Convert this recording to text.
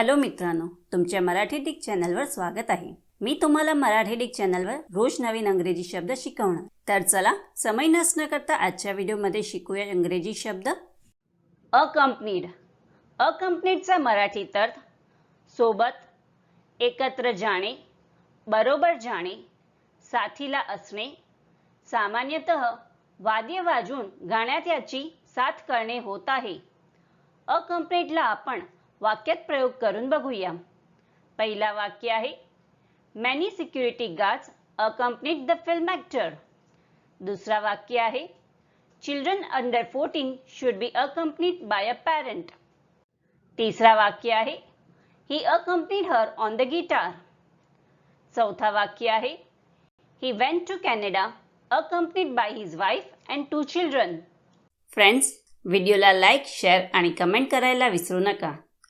Hello मित्रांनो तुमच्या Marathi Dick चॅनलवर स्वागत आहे. मी तुम्हाला मराठी डिक चॅनलवर रोज नवीन अंग्रेजी शब्द शिकवणार. तर चला समय नसणं करता आजच्या व्हिडिओमध्ये शिकूया इंग्रजी शब्द. अकंपनीड. अकंपनीडचा मराठी अर्थ सोबत एकत्र जाणे बरोबर जाणे साथीला असणे सामान्यतः वाद्य वाजून गाण्यात याची साथ करणे होत आहे. अकंपनीडला आपण वाक्यात प्रयोग करून बघूया. पहिला वाक्य आहे many security guards accompanied the film actor दुसरा वाक्य आहे children under fourteen should be accompanied by a parent तिसरा वाक्य आहे he accompanied her on the guitar चौथा वाक्य आहे he went to Canada accompanied by his wife and two children friends व्हिडिओला लाईक शेअर आणि कमेंट करायला विसरू नका.